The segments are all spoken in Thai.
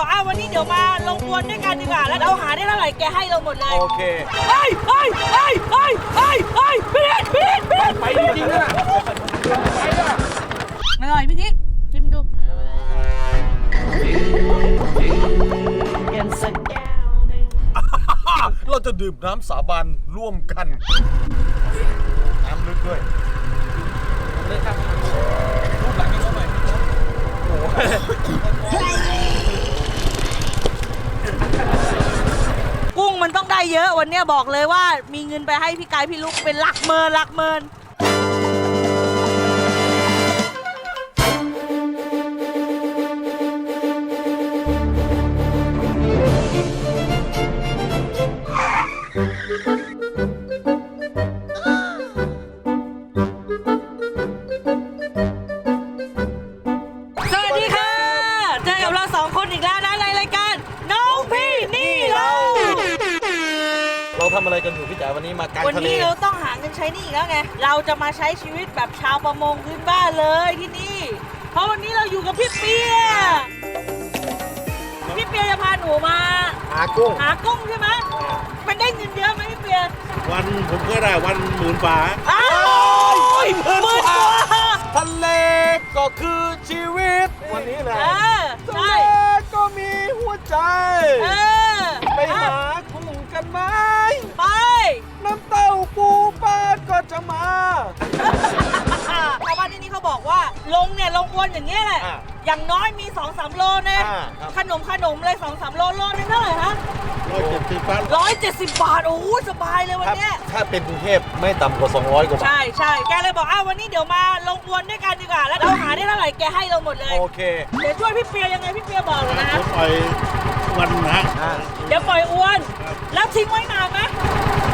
บอกอ้าววันนี้เดี๋ยวมาลงบวนด้วยกันดีกว่า แล้วเราหาได้เท่าไหร่แกให้เราหมดเลย โอเคเฮ้ยเฮ้ยเฮ้ยเฮ้ยเฮ้ยเฮ้ยพี่นิดพี่นิดพี่นิดไปจริงๆนะอร่อยพี่นิดชิมดูเย็นสักแก้วหนึ่งเราจะดื่มน้ำสาบานร่วมกัน น้ำลึกด้วยกุ้ กุ้งมันต้องได้เยอะวันเนี้ยบอกเลยว่ามีเงินไปให้พี่กายพี่ลุกเป็นหลักเมินหลักเมินำอะไรกันอยู่พี่จ๋าวันนี้มากลางวันทะเลนี้เราต้องหาเงินใช้หนี้อีกแล้วไง เราจะมาใช้ชีวิตแบบชาวประมงพื้นบ้านเลยที่นี่ เพราะวันนี้เราอยู่กับพี่เปีย พี่เปียจะพาหนูมา หากุ้งหากุ้งใช่ไหมมันได้เงินเยอะไหมพี่เปียวันผมก็ได้วันหมื่นฝาอ้าวโอ้ยหมื่นหมื่นกกว่าว่าทะเลก็คือชีวิต วันนี้นะเออทะใช่เลก็มีหัวใจ เออไปหา วนอย่างเงี้ยแหละ อะอย่างน้อยมี2อสโลนะ อ่าครับ ขนมขนมเลย2อสโลโลนึงเท่าไหร่ฮะร้อยเจ็ดสิบฟันร้อยเจ็ดสิบบาท โอ้โหสบายเลยวันถ้าเนี้ย ถ้าเป็นกรุงเทพไม่ต่ำกว่า 200 กว่าบาท ใช่ใช่แกเลยบอกอ้าววันนี้เดี๋ยวมาลงอวนด้วยกันดีกว่า แล้วเราหาได้เท่าไหร่แกให้เราหมดเลย โอเค เดี๋ยวช่วยพี่เปียยังไงพี่เปียบอกเลยนะผมปล่อยวันนะอ่าเดี๋ยวปล่อยอวนแล้ว ทิ้งไว้นานไหม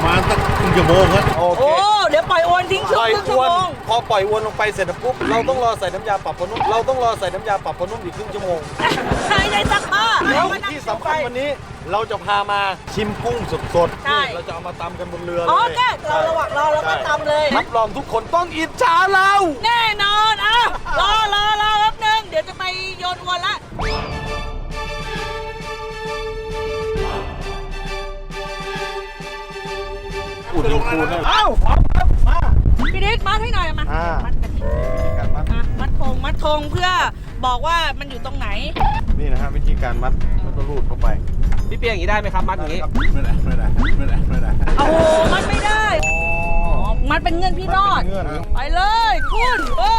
มาสักครึ่งชั่วโมงครับโอเค โอ้ เดี๋ยวปล่อยอวนทิ้งปช่วล่งอยครึ่งอชั่ววนโมงพอปล่อยอวนลงไปเสร็จปุ๊บเราต้องรอใส่น้ำยาปรับผ้านุ่มเราต้องรอใส่น้ำยาปรับผ้านุ่มอีกครึ่งชั่วโมงใช่ในซักผ้าแล้วที่สำคัญวันนี้เราจะพามาชิมกุ้งสดๆใช่ นี่เราจะเอามาตำกันบนเรือเลยอ๋อแกเราระหว่างรอเราก็ตำเลย รับรองทุกคนต้องอิจฉาเรา แน่นอนอะรอรอรอแป๊บนึง เดี๋ยวจะไปโยนอวนละ อุดรูคูนอ้าวพร้อมครับมาพี่นิดมัดให้หน่อยมาอ่ามัดกันการมัดอะมัดธงมัดธงเพื่อบอกว่ามันอยู่ตรงไหน นี่นะฮะวิธีการมัดแล้วก็รูดเข้าไปพี่เปียอย่างนี้ได้ไหมครับ มัดอย่างนี้ไม่ได้ไม่ได้ไม่ได้ไม่ได้โอ้โหมันไม่ได้มันเป็นเงื่อนพี่รอด เงื่อน ไปเลยคุณโอ้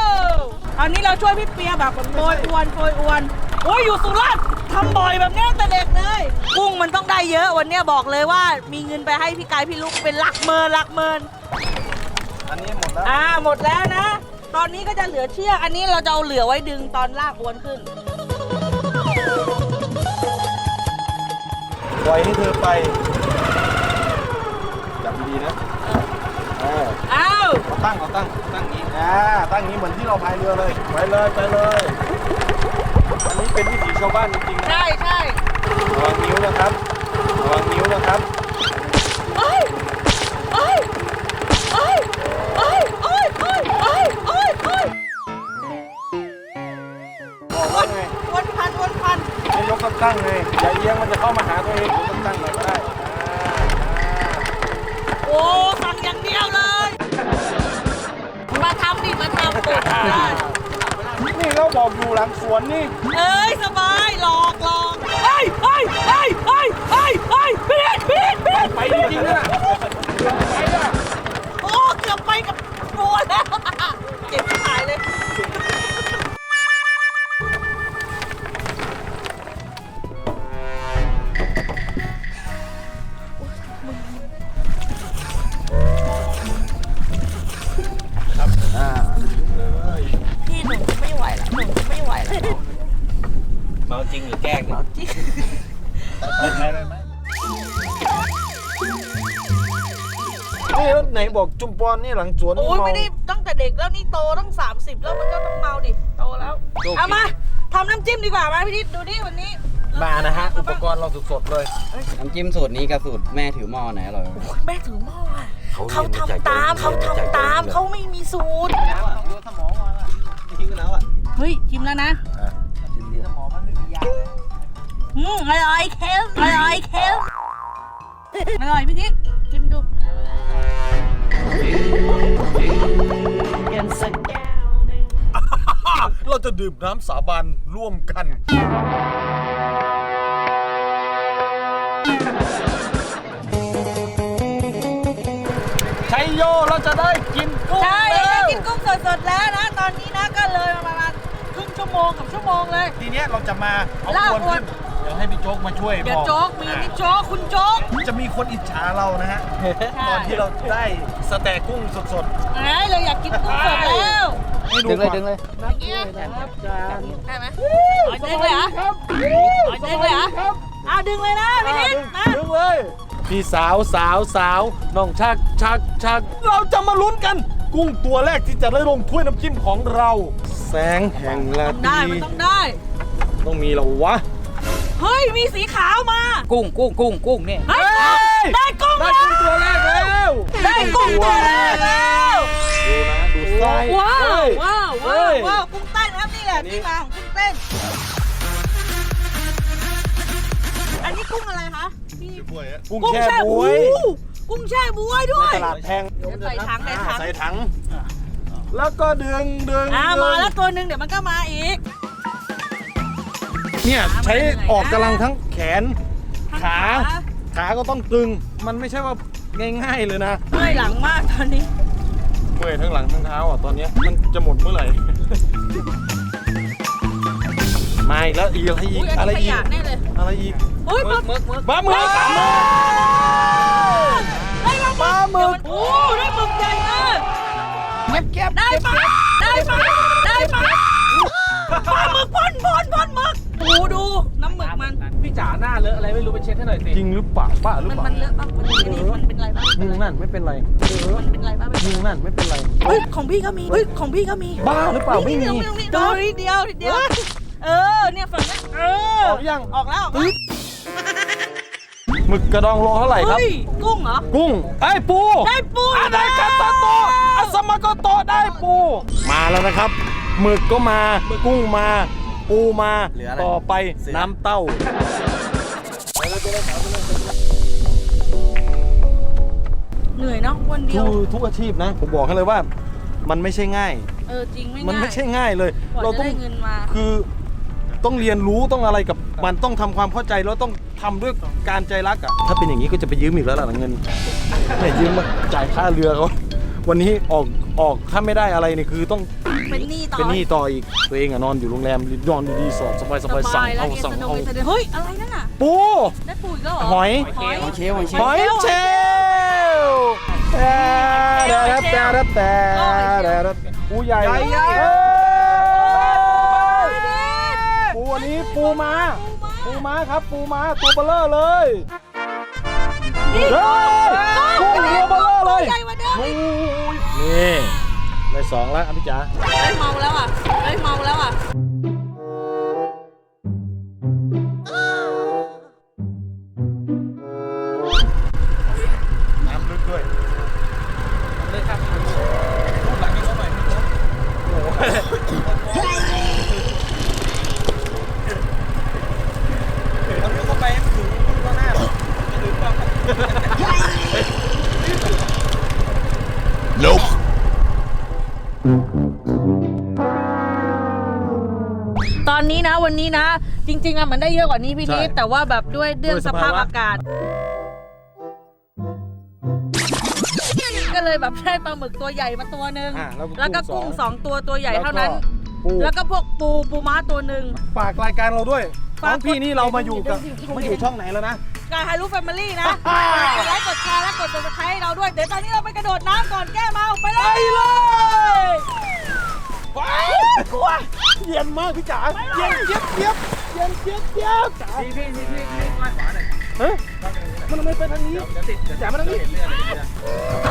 อันนี้เราช่วยพี่เปียแบบโปรยอวนโปรยอวนโอ้ยอยู่สุราษฎร์ ทำบ่อยแบบเนี้ยตั้งแต่เด็กเลยกุ้งมันต้องได้เยอะวันเนี้ยบอกเลยว่า มีเงินไปให้พี่กายพี่ลุกเป็นหลักเมินหลักเมินอันนี้หมดแล้วอ่าหมดแล้วนะ ตอนนี้ก็จะเหลือเชือกอันนี้เราจะเอาเหลือไว้ดึงตอนลากอวนขึ้น ปล่อยให้เธอไปจับดีๆนะเอออ้าวเอาตั้งเอาตั้งตั้งอย่างนี้อ่าตั้งอย่างนี้เหมือนที่เราพายเรือเลยไปเลยไปเลย อันนี้เป็นวิถีชาวบ้านจริงๆนะใช่ใช่ระวังนิ้วนะครับระวังนิ้วนะครับเอ้ยเอ้ยเอ้ยเอ้ยเอ้ยเอ้ยเอ้ยเอ้ยเอ้ยบอกว่าไงวนพันวนพันให้ยกตั้งๆไงอย่าเอียงมันจะเข้ามาหาตัวเองยกตั้งๆหน่อยก็ได้อ่าอ่าโอ้สั่งอย่างเดียวเลย มาทำดิมาทำปุ๊บได้ นี่เราบอกอยู่หลังสวนนี่ เอ้ย สบาย หลอกหลอกเฮ้ยเฮ้ยเฮ้ยเฮ้ย บอกจุมพรนี่หลังสวนนี่โอ้ยเมา ไม่ได้ตั้งแต่เด็กแล้วนี่โตตั้ง 30 แล้วมันก็ต้องเมาดิโตแล้วเอามาทำน้ำจิ้มดีกว่ามาพี่นิดดูดิวันนี้มานะฮะ อุปกรณ์เราสดๆเลย น้ำจิ้มสูตรนี้กับสูตรแม่ถือหม้อไหนอร่อยกว่าโอ้ยแม่ถือหม้ออะเขาเขาเรียนมาจากทำตามเกาเขาหลีทำตามเขาไม่มีสูตรแล้วอะดูสมองมาอะทิ้งไปแล้วอะเฮ้ยชิมแล้วนะอะ อืมอร่อยเค็มอร่อยเค็มอร่อยพี่กิ๊กชิมดู เราจะดื่มน้ำสาบานร่วมกันชัยโยเราจะได้กินกุ้งใช่แล้ได้วกินกุ้งสดๆแล้วนะ ตอนนี้นะก็เลยมาประมาณครึ่งชั่วโมงกับชั่วโมงเลย ทีเนี้ยเราจะมาเอาลากอวนอวนขึ้นเดี๋ยวให้พี่โจ๊กมาช่วยเดี๋ยวบอกโจ๊กมีนี่โจ๊กคุณโจ๊กจะมีคนอิจฉาเรานะฮะ ตอนที่เราได้สเต็กกุ้งสดไอ้เราอยากกินกุ้งสดแล้วๆให้ดูดึงเลยก่อนดึงเลยอย่างเงี้ยได้ไหมอ๋อดึงเลยเหรออ๋อดึงเลยเหรอเอาดึงเลยนะพี่นิดมาดึงเลยพี่สาวสาวสาวน้องชักชักชักเราจะมาลุ้นกัน กุ้งตัวแรกที่จะได้ลงถ้วยน้ำจิ้มของเรา แสงแห่งลาต้องได้ตรีมันต้องได้ ต้องมีแล้ววะ เฮ้ย มีสีขาวมา กุ้งกุ้งกุ้งกุ้งเนี่ยเฮ้ยได้กุ้งได้แล้วกุ้งตัวแรกแล้วได้กุ้งตัวแรกแล้วดูนะดูไส้ว้าวเฮ้ยว้าวเฮ้ว้าวยว้าวกุ้งเต้นนะครับนี่แหละที่มาของกุ้งเต้น อันนี้กุ้งอะไรคะพี่ป่วยอะกุ้งแช่บวยโอ้โหกุ้งแช่บวยด้วยตลาดแพงเดี๋ยวใส่ถังใส่ถังใส่ถัง แล้วก็ดึงดึงอ่าดึงมาแล้วตัวหนึ่งเดี๋ยวมันก็มาอีก เนี่ยใช้ออกกำลังทั้งแขนทั้งขา ขาก็ต้องตึง มันไม่ใช่ว่าง่ายๆเลยนะเมื่อยหลังมากตอนนี้เมื่อยทั้งหลังทั้งเท้าอะตอนเนี้ยมันจะหมดเมื่อไหร่ไม่แล้วอีกอะไรอีอุ้กยอันอะไรนี้ขอีกยะแน่เลยอะไรอีกอุ้ยปลามึกมึกปลาหมึกปลาหมึกได้ปลาหมึกปลาหมึกโอ้ได้หมึกใหญ่มากเก็บเก็บได้ปลาได้ปลาได้ปลาปลาหมึกพ่นพ่ พี่จ๋าหน้าเลอะอะไรไม่รู้ไปเช็ดให้หน่อยสิจริงหรือเปล่าป้าหรือมันเปล่ามันเลอะบ้างมันนี่มันเป็นไรบ้างมึงนั่นไม่เป็นไรมันเป็นไรบ้างมึงนั่นไม่เป็นไรเฮ้ยของพี่ก็มีเฮ้ยของพี่ก็มีบ้าหรือเปล่าไม่มีเดียวนิดเดียวนิดเดียวเออเนี่ยฝั่งนี้เออออกยังออกแล้วออกแล้วหมึกกระดองโลเท่าไหร่ครับเฮ้ยกุ้งเหรอ กุ้งไอ้ยปู ได้ปูอะได้กัตโตโตอะสมาโกโตได้ปู มาแล้วนะครับ หมึกก็มา กุ้งมา ปูมาเหลืออะไรต่อไปเสือ น้ำเต้า เหนื่อยเนาะวันเดียทุวกทุกอาชีพนะ ผมบอกให้เลยว่า มันไม่ใช่ง่าย เออจริงไม่มันง่ายไม่ใช่ง่ายเลย กว่าเราจะต้อง ได้เงินมา คือต้องเรียนรู้ต้องอะไรกับมันต้องทำความเข้าใจแล้วต้องทำด้วยการใจรักอะถ้าเป็นอย่างนี้ก็จะไปยืมอีกแล้วล่ะเงินเนี่ยยืมมาจ่ายค่าเรือเขาวันนี้ออกออกถ้าไม่ได้อะไรนี่คือต้อง เป็นหนี้ต่อ เป็นหนี้ต่ออีกตัวเองอะนอนอยู่โรงแรมนอนอยู่รีสอร์ทสบายสบายๆสั่งแล้เอาวเนี่ยสั่งสนุกเอาไปเสด็จเฮ้ยอะไรนั่นน่ะปูได้ปูอีกแล้วเหรอหอยหอยหอยเชลล์หอยเชลหล์อยเชลลแต่แต่แต่แต่แต่ปูใหญ่เอ้ยปูอันนี้ปูมาปูม้าครับปูม้าตัวเบลเลอร์เลยนี่เฮ้ยกุ้กุ้งงตัวเบลเลอร์ สองแล้วอะพี่จ๋าเอ้ยเมาแล้วอะเอ้ยเมาแล้วอะ นนี้นะวันนี้นะ จริง ๆอะมันได้เยอะกว่านี้พี่นิดแต่ว่าแบบด้วยเรื่องสภาพอากาศ ก็เลยแบบได้ปลาหมึกตัวใหญ่มาตัวหนึ่งอะแล้วก็กุ้งสองตัวตัวใหญ่แล้วก็เท่านั้นปูแล้วก็พวกปูปูม้าตัวหนึ่ง ฝากรายการเราด้วยฝากน้องพี่นี่เรามาอยู่กับเดี๋ยวสิ มาอยู่ช่องไหนแล้วนะ กายฮารุแฟมิลี่นะกดไลค์กดแชร์และกด subscribe ให้เราด้วย เดี๋ยวตอนนี้เราไปกระโดดน้ำก่อนแก้เมาไปเลย ไปเลยไปกลัว เย็นมากพี่จ๋าเย็นเจี๊ยบเจี๊ยบเย็นเจี๊ยบเจี๊ยบจ๋าพี่พี่พี่พี่พี่มาขวาหน่อยเฮ้ยมันทำไมไปทางนี้เดี๋ยวติดเดี๋ยวจ๋ามาทางนี้เห็นเลือดเลย